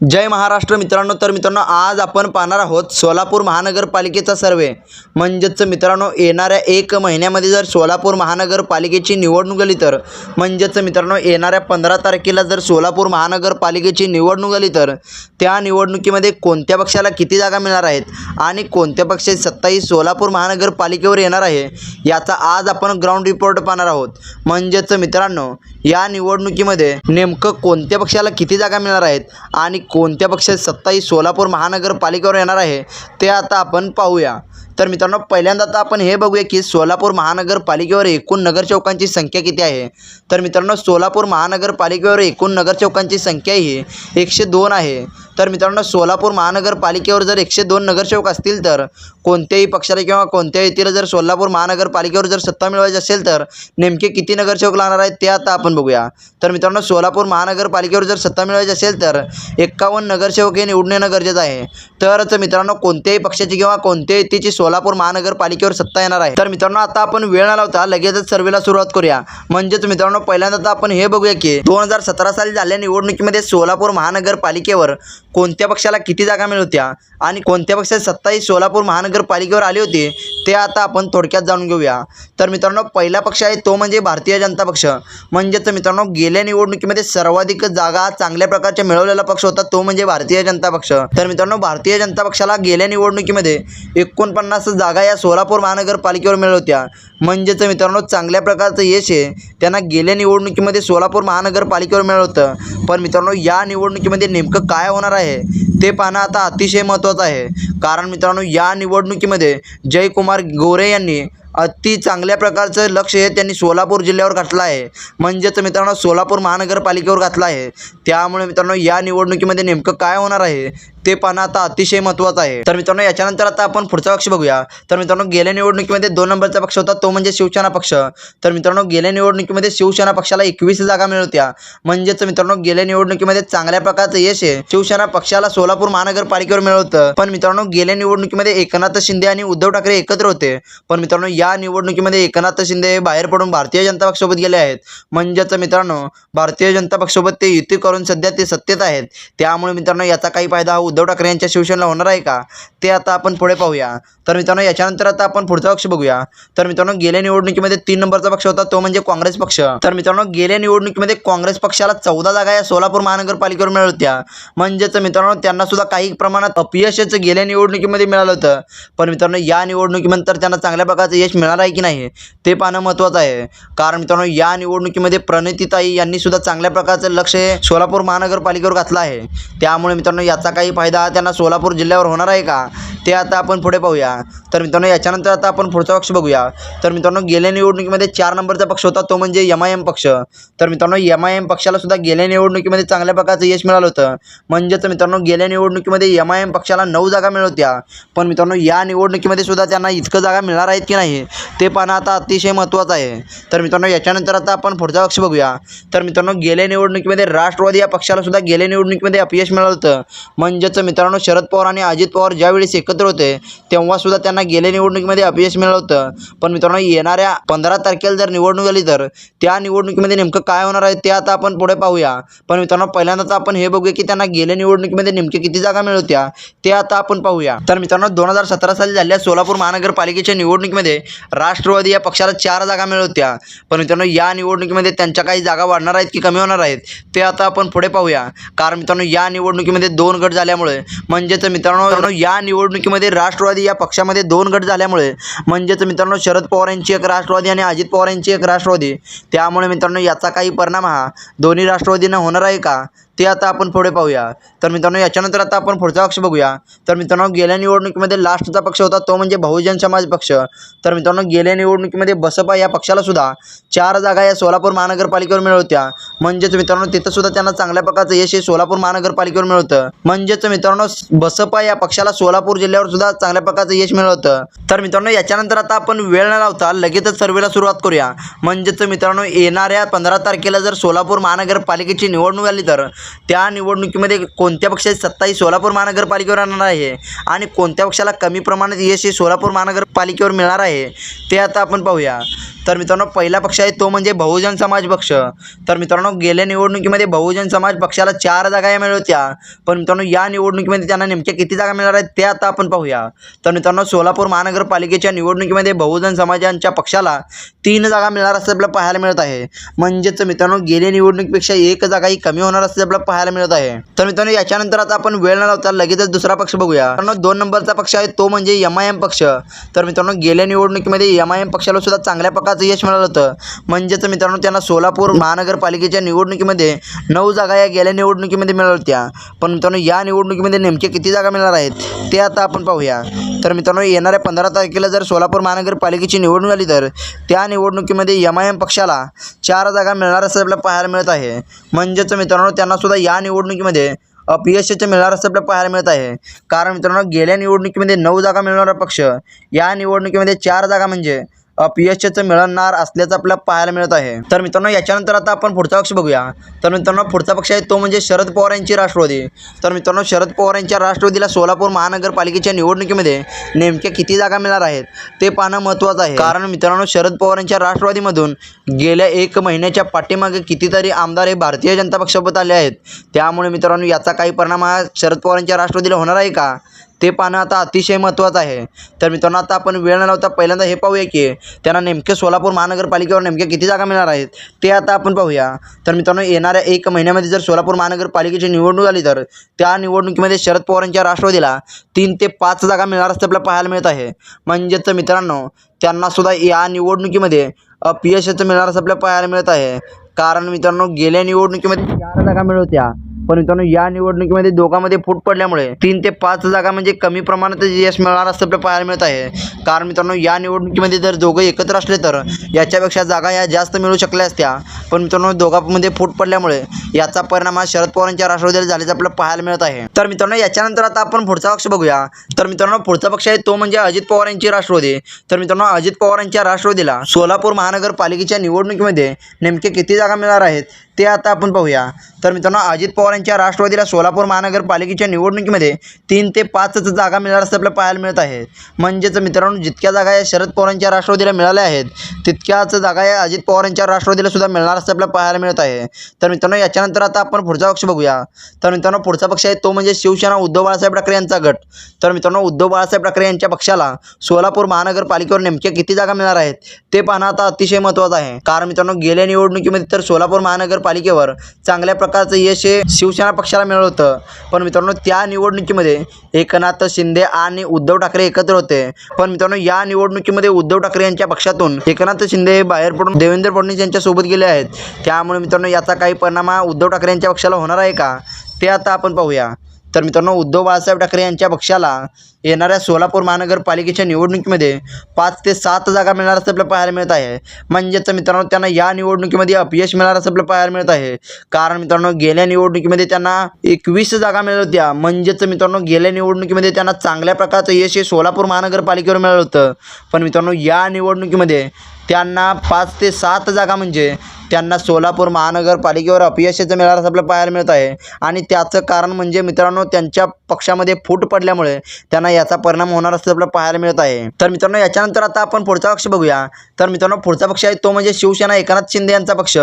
जय महाराष्ट्र मित्रांनो तर मित्रांनो आज आपण पाहणार आहोत सोलापूर महानगरपालिकेचा सर्वे. म्हणजेच मित्रांनो येणाऱ्या एक महिन्यामध्ये जर सोलापूर महानगरपालिकेची निवडणूक आली तर म्हणजेच मित्रांनो येणाऱ्या पंधरा तारखेला जर सोलापूर महानगरपालिकेची निवडणूक आली तर त्या निवडणुकीमध्ये कोणत्या पक्षाला किती जागा मिळणार आहेत आणि कोणत्या पक्षाची सत्ता ही सोलापूर महानगरपालिकेवर येणार आहे याचा आज आपण ग्राउंड रिपोर्ट पाहणार आहोत. म्हणजेच मित्रांनो या निवडणुकीमध्ये नेमकं कोणत्या पक्षाला किती जागा मिळणार आहेत आणि कोणत्या पक्षाची सत्ता ही सोलापूर महानगरपालिकेवर येणार आहे ते आता आपण पाहूया. तर मित्रांनो पहिल्यांदा आता आपण हे बघूया की सोलापूर महानगरपालिकेवर एकूण नगरसेवकांची संख्या किती आहे? तर मित्रांनो सोलापूर महानगरपालिकेवर एकूण नगरसेवकांची संख्या ही एकशे दोन आहे. तर मित्रांनो सोलापूर महानगरपालिकेवर जर एकशे दोन नगरसेवक असतील तर कोणत्याही पक्षाला किंवा कोणत्याही व्यक्तीला जर सोलापूर महानगरपालिकेवर जर सत्ता मिळवायची असेल तर नेमके किती नगरसेवक लागणार आहेत ते आता आपण बघूया. तर मित्रांनो सोलापूर महानगरपालिकेवर जर सत्ता मिळवायची असेल तर एक्कावन्न नगरसेवक हे निवडून येणं गरजेचं आहे. तरच मित्रांनो कोणत्याही पक्षाची किंवा कोणत्याही व्यक्तीची सोलापूर महानगरपालिकेवर सत्ता येणार आहे. तर मित्रांनो आता आपण वेळ न लावता लगेचच सर्वेला सुरुवात करूया. म्हणजेच मित्रांनो पहिल्यांदा तर आपण हे बघूया की दोन हजार सतरा साली झालेल्या निवडणुकीमध्ये सोलापूर महानगरपालिकेवर कोणत्या पक्षाला किती जागा मिळत होत्या आणि कोणत्या पक्षाची सत्ता ही सोलापूर महानगरपालिकेवर आली होती ते आता आपण थोडक्यात जाणून घेऊया. तर मित्रांनो पहिला पक्ष आहे तो म्हणजे भारतीय जनता पक्ष. म्हणजेच मित्रांनो गेल्या निवडणुकीमध्ये सर्वाधिक जागा चांगल्या प्रकारच्या मिळवलेला पक्ष होता तो म्हणजे भारतीय जनता पक्ष. तर मित्रांनो भारतीय जनता पक्षाला गेल्या निवडणुकीमध्ये एकोणपन्नास जागा या सोलापूर महानगरपालिकेवर मिळत होत्या. म्हणजेच मित्रांनो चांगल्या प्रकारचं यश आहे त्यांना गेल्या निवडणुकीमध्ये सोलापूर महानगरपालिकेवर मिळलं होतं. पण मित्रांनो या निवडणुकीमध्ये नेमकं काय होणार आहे ते पाहणं आता अतिशय महत्त्वाचं आहे. कारण मित्रांनो या निवडणुकीमध्ये जयकुमार गोरे यांनी अति चांगल्या प्रकारचं लक्ष हे त्यांनी सोलापूर जिल्ह्यावर घातलं आहे. म्हणजेच मित्रांनो सोलापूर महानगरपालिकेवर घातलं आहे. त्यामुळे मित्रांनो या निवडणुकीमध्ये नेमकं काय होणार आहे ते पाहणं आता अतिशय महत्त्वाचं आहे. तर मित्रांनो याच्यानंतर आता आपण पुढचा पक्ष बघूया. तर मित्रांनो गेल्या निवडणुकीमध्ये दोन नंबरचा पक्ष होता तो म्हणजे शिवसेना पक्ष. तर मित्रांनो गेल्या निवडणुकीमध्ये शिवसेना पक्षाला एकवीस जागा मिळवत्या म्हणजेच मित्रांनो गेल्या निवडणुकीमध्ये चांगल्या प्रकारचं यश आहे शिवसेना पक्षाला सोलापूर महानगरपालिकेवर मिळत पण मित्रांनो गेल्या निवडणुकीमध्ये एकनाथ शिंदे आणि उद्धव ठाकरे एकत्र होते. पण मित्रांनो या निवडणुकीमध्ये एकनाथ शिंदे हे बाहेर पडून भारतीय जनता पक्षासोबत गेले आहेत. म्हणजेच मित्रांनो भारतीय जनता पक्षासोबत ते युती करून सध्या ते सत्तेत आहेत. त्यामुळे मित्रांनो याचा काही फायदा हा उद्धव ठाकरे यांच्या शिवसेनेला होणार आहे का? ते आता आपण पुढे पाहूया. तर मित्रांनो याच्यानंतर आता आपण पुढचा पक्ष बघूया. तर मित्रांनो गेल्या निवडणुकीमध्ये तीन नंबरचा पक्ष होता तो म्हणजे काँग्रेस पक्ष. तर मित्रांनो गेल्या निवडणुकीमध्ये काँग्रेस पक्षाला चौदा जागा या सोलापूर महानगरपालिकेवर मिळत होत्या. म्हणजेच मित्रांनो त्यांना सुद्धा काही प्रमाणात अपयशच गेल्या निवडणुकीमध्ये मिळालं होतं. पण मित्रांनो या निवडणुकीनंतर त्यांना चांगल्या प्रकारचं यश मिळणार आहे की नाही ते पाहणं महत्त्वाचं आहे. कारण मित्रांनो या निवडणुकीमध्ये प्रणितीताई यांनी सुद्धा चांगल्या प्रकारचं लक्ष सोलापूर महानगरपालिकेवर घातलं आहे. त्यामुळे मित्रांनो याचा काही फायदा फायदा त्यांना सोलापूर जिल्ह्यावर होणार आहे का ते आता आपण पुढे पाहूया. तर मित्रांनो याच्यानंतर आता आपण पुढचा पक्ष बघूया. तर मित्रांनो गेल्या निवडणुकीमध्ये चार नंबरचा पक्ष होता तो म्हणजे एम आय एम पक्ष. तर मित्रांनो एम आय एम पक्षाला सुद्धा गेल्या निवडणुकीमध्ये चांगल्या प्रकारचं यश मिळालं होतं. म्हणजेच मित्रांनो गेल्या निवडणुकीमध्ये एम आय एम पक्षाला नऊ जागा मिळत पण मित्रांनो या निवडणुकीमध्ये सुद्धा त्यांना इतकं जागा मिळणार आहेत की नाही ते पाहणं आता अतिशय महत्त्वाचं आहे. तर मित्रांनो याच्यानंतर आता आपण पुढचा पक्ष बघूया. तर मित्रांनो गेल्या निवडणुकीमध्ये राष्ट्रवादी या पक्षाला सुद्धा गेल्या निवडणुकीमध्ये अपयश मिळालं होतं. म्हणजेच मित्रांनो शरद पवार आणि अजित पवार ज्यावेळेस एकत्र होते तेव्हासुद्धा त्यांना गेल्या निवडणुकीमध्ये अपयश मिळालं होतं. पण मित्रांनो येणाऱ्या पंधरा तारखेला जर निवडणूक आली तर त्या निवडणुकीमध्ये नेमकं काय होणार आहे ते आता आपण पुढे पाहूया. पण मित्रांनो पहिल्यांदा तर आपण हे बघूया की त्यांना गेल्या निवडणुकीमध्ये नेमके किती जागा मिळत होत्या ते आता आपण पाहूया. तर मित्रांनो दोन हजार सतरा साली झालेल्या सोलापूर महानगरपालिकेच्या निवडणुकीमध्ये राष्ट्रवादी या पक्षाला चार जागा मिळत पण मित्रांनो या निवडणुकीमध्ये त्यांच्या काही जागा वाढणार आहेत की कमी होणार आहेत ते आता आपण पुढे पाहूया. कारण मित्रांनो या निवडणुकीमध्ये दोन गट झाल्यामुळे म्हणजेच मित्रांनो, या निवडणुकीमध्ये राष्ट्रवादी या पक्षामध्ये दोन गट झाल्यामुळे म्हणजेच मित्रांनो शरद पवार यांची एक राष्ट्रवादी आणि अजित पवार यांची एक राष्ट्रवादी. त्यामुळे मित्रांनो याचा काही परिणाम हा दोन्ही राष्ट्रवादींना होणार आहे का? ते आता आपण पुढे पाहूया. तर मित्रांनो याच्यानंतर आता आपण पुढचा पक्ष बघूया. तर मित्रांनो गेल्या निवडणुकीमध्ये लास्टचा पक्ष होता तो म्हणजे बहुजन समाज पक्ष. तर मित्रांनो गेल्या निवडणुकीमध्ये बसपा या पक्षाला सुद्धा चार जागा या सोलापूर महानगरपालिकेवर मिळवत्या. म्हणजेच मित्रांनो तिथं सुद्धा त्यांना चांगल्या प्रकारचं यश हे सोलापूर महानगरपालिकेवर मिळवतं म्हणजेच मित्रांनो बसपा या पक्षाला सोलापूर जिल्ह्यावर सुद्धा चांगल्या प्रकारचं यश मिळवतं तर मित्रांनो याच्यानंतर आता आपण वेळ न लावता लगेचच सर्वेला सुरुवात करूया. म्हणजेच मित्रांनो येणाऱ्या पंधरा तारखेला जर सोलापूर महानगरपालिकेची निवडणूक आली तर त्या निवडणुकीमध्ये कोणत्या पक्षाची सत्ता ही सोलापूर महानगरपालिकेवर राहणार आहे? आणि कोणत्या पक्षाला कमी प्रमाणात यश हे सोलापूर महानगर पालिकेवर मिळणार आहे ते आता आपण पाहूया. तर मित्रांनो पहिला पक्ष आहे तो म्हणजे बहुजन समाज पक्ष. तर मित्रांनो गेल्या निवडणुकीमध्ये बहुजन समाज पक्षाला चार जागा या मिळत होत्या. पण मित्रांनो या निवडणुकीमध्ये त्यांना नेमक्या किती जागा मिळणार आहेत ते आता आपण पाहूया. तर मित्रांनो सोलापूर महानगरपालिकेच्या निवडणुकीमध्ये बहुजन समाजांच्या पक्षाला तीन जागा मिळणार असं आपल्याला पाहायला मिळत आहे. म्हणजेच मित्रांनो गेल्या निवडणुकीपेक्षा एक जागा ही कमी होणार असं आपल्याला पाहायला मिळत आहे. तर मित्रांनो याच्यानंतर आता आपण वेळ न लावता लगेचच दुसरा पक्ष बघूया. मित्रांनो दोन नंबरचा पक्ष आहे तो म्हणजे एम आय एम पक्ष. तर मित्रांनो गेल्या निवडणुकीमध्ये एम आय एम पक्षाला सुद्धा चांगल्या प्रकारचं यश मिळालं होतं. म्हणजेच मित्रांनो त्यांना सोलापूर महानगरपालिकेच्या निवडणुकीमध्ये नऊ जागा या गेल्या निवडणुकीमध्ये मिळाल्या होत्या. पण मित्रांनो या निवडणुकीमध्ये नेमके किती जागा मिळणार आहेत ते आता आपण पाहूया. तर मित्रांनो येणाऱ्या पंधरा तारखेला जर सोलापूर महानगरपालिकेची निवडणूक आली तर त्या निवडणुकीमध्ये एम आय एम पक्षाला चार जागा मिळणार असं आपल्याला पाहायला मिळत आहे. म्हणजेच मित्रांनो त्यांना सुद्धा या निवडणुकीमध्ये अपयशाच्या मिळणार असं आपल्याला पाहायला मिळत आहे. कारण मित्रांनो गेल्या निवडणुकीमध्ये नऊ जागा मिळणारा पक्ष या निवडणुकीमध्ये चार जागा म्हणजे अपयशाचं मिळणार असल्याचं आपल्याला पाहायला मिळत आहे. तर मित्रांनो याच्यानंतर आता आपण पुढचा पक्ष बघूया. तर मित्रांनो पुढचा पक्ष आहे तो म्हणजे शरद पवार यांची राष्ट्रवादी. तर मित्रांनो शरद पवार यांच्या राष्ट्रवादीला सोलापूर महानगरपालिकेच्या निवडणुकीमध्ये नेमक्या किती जागा मिळणार आहेत ते पाहणं महत्त्वाचं आहे. कारण मित्रांनो शरद पवार यांच्या राष्ट्रवादीमधून गेल्या एक महिन्याच्या पाठीमागे कितीतरी आमदार हे भारतीय जनता पक्षासोबत आले आहेत. त्यामुळे मित्रांनो याचा काही परिणाम हा शरद पवार यांच्या राष्ट्रवादीला होणार आहे का? ते पाहणं आता अतिशय महत्त्वाचं आहे. तर मित्रांनो आता आपण वेळ न लावता पहिल्यांदा हे पाहूया की त्यांना नेमके सोलापूर महानगरपालिकेवर नेमक्या किती जागा मिळणार आहेत ते आता आपण पाहूया. तर मित्रांनो येणाऱ्या एक महिन्यामध्ये जर सोलापूर महानगरपालिकेची निवडणूक आली तर त्या निवडणुकीमध्ये शरद पवारांच्या राष्ट्रवादीला तीन ते पाच जागा मिळणार असं आपल्याला पाहायला मिळत आहे. म्हणजेच मित्रांनो त्यांनासुद्धा या निवडणुकीमध्ये अपयशाचं मिळणार असं आपल्याला पाहायला मिळत आहे. कारण मित्रांनो गेल्या निवडणुकीमध्ये चार जागा मिळवत्या. पण मित्रांनो या निवडणुकीमध्ये दोघांमध्ये फूट पडल्यामुळे तीन ते पाच जागा म्हणजे कमी प्रमाणात यश मिळणार असं आपल्याला पाहायला मिळत आहे. कारण मित्रांनो या निवडणुकीमध्ये जर दोघं एकत्र असले तर याच्यापेक्षा जागा या जास्त मिळू शकल्या असत्या. पण मित्रांनो दोघांमध्ये फूट पडल्यामुळे याचा परिणाम हा शरद पवारांच्या राष्ट्रवादीला झाल्याचं आपल्याला पाहायला मिळत आहे. तर मित्रांनो याच्यानंतर आता आपण पुढचा पक्ष बघूया. तर मित्रांनो पुढचा पक्ष आहे तो म्हणजे अजित पवार यांची राष्ट्रवादी. तर मित्रांनो अजित पवार यांच्या राष्ट्रवादीला सोलापूर महानगरपालिकेच्या निवडणुकीमध्ये नेमके किती जागा मिळणार आहेत? ते आता आपण पाहूया. तर मित्रांनो अजित पवार यांच्या राष्ट्रवादीला सोलापूर महानगरपालिकेच्या निवडणुकीमध्ये तीन ते पाचच जागा मिळणार असं आपल्याला पाहायला मिळत आहे. म्हणजेच मित्रांनो जितक्या जागा या शरद पवारांच्या राष्ट्रवादीला मिळाल्या आहेत तितक्याच जागा या अजित पवार यांच्या राष्ट्रवादीला सुद्धा मिळणार असं आपल्याला पाहायला मिळत आहे. तर मित्रांनो याच्यानंतर आता आपण पुढचा पक्ष बघूया. तर मित्रांनो पुढचा पक्ष आहे तो म्हणजे शिवसेना उद्धव बाळासाहेब ठाकरे यांचा गट. तर मित्रांनो उद्धव बाळासाहेब ठाकरे यांच्या पक्षाला सोलापूर महानगरपालिकेवर नेमक्या किती जागा मिळणार आहेत ते पाहणं आता अतिशय महत्त्वाचं आहे. कारण मित्रांनो गेल्या निवडणुकीमध्ये तर सोलापूर महानगर महानगरपालिकेवर चांगल्या प्रकारचं यश हे शिवसेना पक्षाला मिळालं होतं. पण मित्रांनो त्या निवडणुकीमध्ये एकनाथ शिंदे आणि उद्धव ठाकरे एकत्र होते. पण मित्रांनो या निवडणुकीमध्ये उद्धव ठाकरे यांच्या पक्षातून एकनाथ शिंदे हे बाहेर पडून देवेंद्र फडणवीस यांच्यासोबत गेले आहेत. त्यामुळे मित्रांनो याचा काही परिणाम हा उद्धव ठाकरे यांच्या पक्षाला होणार आहे का? ते आता आपण पाहूया. तर मित्रांनो उद्धव बाळासाहेब ठाकरे यांच्या पक्षाला येणाऱ्या सोलापूर महानगरपालिकेच्या निवडणुकीमध्ये पाच ते सात जागा मिळणार असं आपल्याला पाहायला मिळत आहे. म्हणजेच मित्रांनो त्यांना या निवडणुकीमध्ये अपयश मिळणार असं आपल्याला पाहायला मिळत आहे. कारण मित्रांनो गेल्या निवडणुकीमध्ये त्यांना एकवीस जागा मिळत होत्या. म्हणजेच मित्रांनो गेल्या निवडणुकीमध्ये त्यांना चांगल्या प्रकारचं यश हे सोलापूर महानगरपालिकेवर मिळालं होतं. पण मित्रांनो या निवडणुकीमध्ये त्यांना पाच ते सात जागा म्हणजे त्यांना सोलापूर महानगरपालिकेवर अपयशाचं मिळणार असं आपल्याला पाहायला मिळत आहे. आणि त्याचं कारण म्हणजे मित्रांनो त्यांच्या पक्षामध्ये फूट पडल्यामुळे त्यांना याचा परिणाम होणार असं आपल्याला पाहायला मिळत आहे. तर मित्रांनो याच्यानंतर आता आपण पुढचा पक्ष बघूया. तर मित्रांनो पुढचा पक्ष आहे तो म्हणजे शिवसेना एकनाथ शिंदे यांचा पक्ष.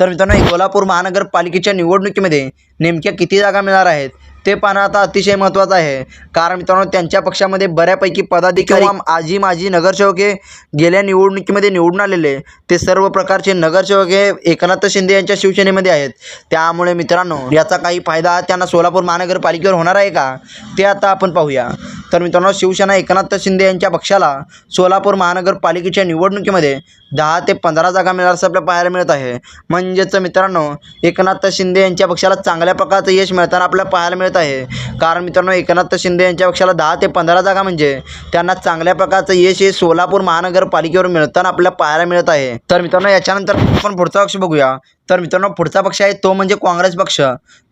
तर मित्रांनो सोलापूर महानगरपालिकेच्या निवडणुकीमध्ये नेमक्या किती जागा मिळणार आहेत? ते पाहणं आता अतिशय महत्त्वाचं आहे. कारण मित्रांनो त्यांच्या पक्षामध्ये बऱ्यापैकी पदाधिकारी आजी माजी नगरसेवक हे गेल्या निवडणुकीमध्ये निवडून आलेले. ते सर्व प्रकारचे नगरसेवक हे एकनाथ शिंदे यांच्या शिवसेनेमध्ये आहेत. त्यामुळे मित्रांनो याचा काही फायदा त्यांना सोलापूर महानगरपालिकेवर होणार आहे का? ते आता आपण पाहूया. तर मित्रांनो शिवसेना एकनाथ शिंदे यांच्या पक्षाला सोलापूर महानगरपालिकेच्या निवडणुकीमध्ये दहा ते पंधरा जागा मिळणार असं आपल्याला पाहायला मिळत आहे. म्हणजेच मित्रांनो एकनाथ शिंदे यांच्या पक्षाला चांगल्या प्रकारचं यश मिळताना आपल्याला पाहायला मिळत आहे. कारण मित्रांनो एकनाथ शिंदे यांच्या पक्षाला दहा ते पंधरा जागा म्हणजे त्यांना चांगल्या प्रकारचं यश हे सोलापूर महानगरपालिकेवर मिळताना आपल्याला पाहायला मिळत आहे. तर मित्रांनो याच्यानंतर आपण पुढचा पक्ष बघूया. तर मित्रांनो पुढचा पक्ष आहे तो म्हणजे काँग्रेस पक्ष.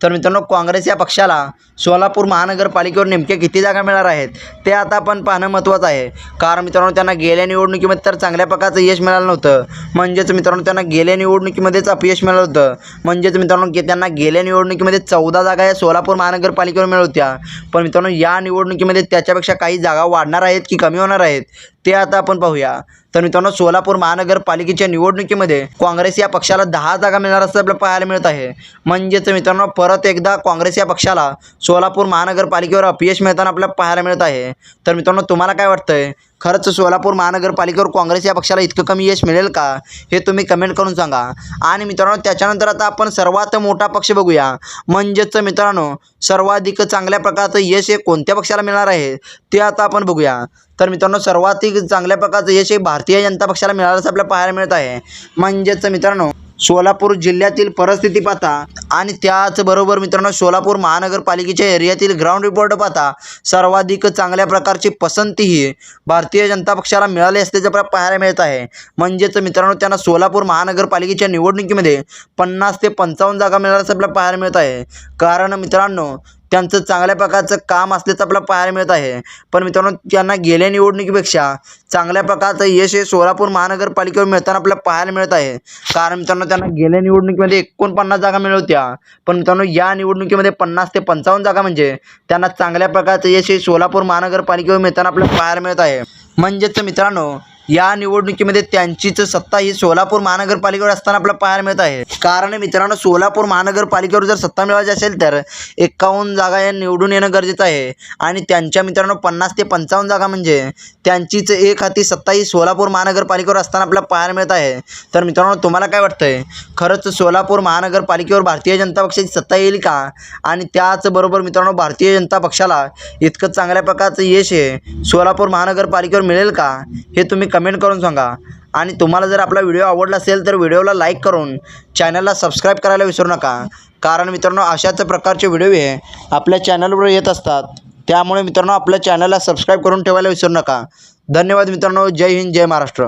तर मित्रांनो काँग्रेस या पक्षाला सोलापूर महानगरपालिकेवर नेमक्या किती जागा मिळणार आहेत ते आता आपण पाहणं महत्त्वाचं आहे. कारण मित्रांनो त्यांना गेल्या निवडणुकीमध्ये तर चांगल्या प्रकारचं यश मिळालं नव्हतं. म्हणजेच मित्रांनो त्यांना गेल्या निवडणुकीमध्येच अपयश मिळालं होतं. म्हणजेच मित्रांनो गे त्यांना गेल्या निवडणुकीमध्ये चौदा जागा या सोलापूर महानगरपालिकेवर मिळत होत्या. पण मित्रांनो या निवडणुकीमध्ये त्याच्यापेक्षा काही जागा वाढणार आहेत की कमी होणार आहेत ते आता आपण पाहूया. तर मित्रांनो सोलापूर महानगरपालिकेच्या निवडणुकीमध्ये काँग्रेस या पक्षाला दहा जागा मिळणार असं आपल्याला पाहायला मिळत आहे. म्हणजेच मित्रांनो परत एकदा काँग्रेस या पक्षाला सोलापूर महानगरपालिकेवर अपयश मिळताना आपल्याला पाहायला मिळत आहे. तर मित्रांनो तुम्हाला काय वाटतंय? खरंच सोलापूर महानगरपालिकेवर काँग्रेस या पक्षाला इतकं कमी यश मिळेल का? हे तुम्ही कमेंट करून सांगा. आणि मित्रांनो त्याच्यानंतर आता आपण सर्वात मोठा पक्ष बघूया. म्हणजेच मित्रांनो सर्वाधिक चांगल्या प्रकारचं यश हे कोणत्या पक्षाला मिळणार आहे? ते आता आपण बघूया. तर मित्रांनो सर्वाधिक चांगल्या प्रकारचं यश हे भारतीय जनता पक्षाला मिळालं असं आपल्याला पाहायला मिळत आहे. म्हणजेच मित्रांनो सोलापूर जिल्ह्यातील परिस्थिती पाहता आणि त्याचबरोबर मित्रांनो सोलापूर महानगरपालिकेच्या एरियातील ग्राउंड रिपोर्ट पाहता सर्वाधिक चांगल्या प्रकारची पसंती ही भारतीय जनता पक्षाला मिळाली असल्याचं आपल्याला पाहायला मिळत आहे. म्हणजेच मित्रांनो त्यांना सोलापूर महानगरपालिकेच्या निवडणुकीमध्ये पन्नास ते पंचावन्न जागा मिळाल्याचं आपल्याला पाहायला मिळत आहे. कारण मित्रांनो त्यांचं चांगल्या प्रकारचं काम असल्याचं आपल्याला पाहायला मिळत आहे. पण मित्रांनो त्यांना गेल्या निवडणुकीपेक्षा चांगल्या प्रकारचं यश हे सोलापूर महानगरपालिकेवर मिळताना आपल्याला पाहायला मिळत आहे. कारण मित्रांनो त्यांना गेल्या निवडणुकीमध्ये एकोणपन्नास जागा मिळवत्या पण मित्रांनो या निवडणुकीमध्ये पन्नास ते पंचावन्न जागा म्हणजे त्यांना चांगल्या प्रकारचं यश हे सोलापूर महानगरपालिकेवर मिळताना आपल्याला पाहायला मिळत आहे. म्हणजेच मित्रांनो या निवडणुकीमध्ये त्यांचीच सत्ता ही सोलापूर महानगरपालिकेवर असताना आपल्याला पाहायला मिळत आहे. कारण मित्रांनो सोलापूर महानगरपालिकेवर जर सत्ता मिळवायची असेल तर एकावन्न जागा या निवडून येणं गरजेचं आहे. आणि त्यांच्या मित्रांनो पन्नास ते पंचावन्न जागा म्हणजे त्यांचीच एक हाती सत्ता ही सोलापूर महानगरपालिकेवर असताना आपल्याला पाहायला मिळत आहे. तर मित्रांनो तुम्हाला काय वाटतंय? खरंच सोलापूर महानगरपालिकेवर भारतीय जनता पक्षाची सत्ता येईल का? आणि त्याचबरोबर मित्रांनो भारतीय जनता पक्षाला इतकं चांगल्या प्रकारचं यश हे सोलापूर महानगरपालिकेवर मिळेल का? हे तुम्ही कमेंट करून सांगा. आणि तुम्हाला जर आपला व्हिडिओ आवडला असेल तर व्हिडिओला लाईक करून चॅनलला सबस्क्राईब करायला विसरू नका. कारण मित्रांनो अशाच प्रकारचे व्हिडिओ हे आपल्या चॅनलवर येत असतात. त्यामुळे मित्रांनो आपल्या चॅनलला सबस्क्राईब करून ठेवायला विसरू नका. धन्यवाद मित्रांनो. जय हिंद जय महाराष्ट्र.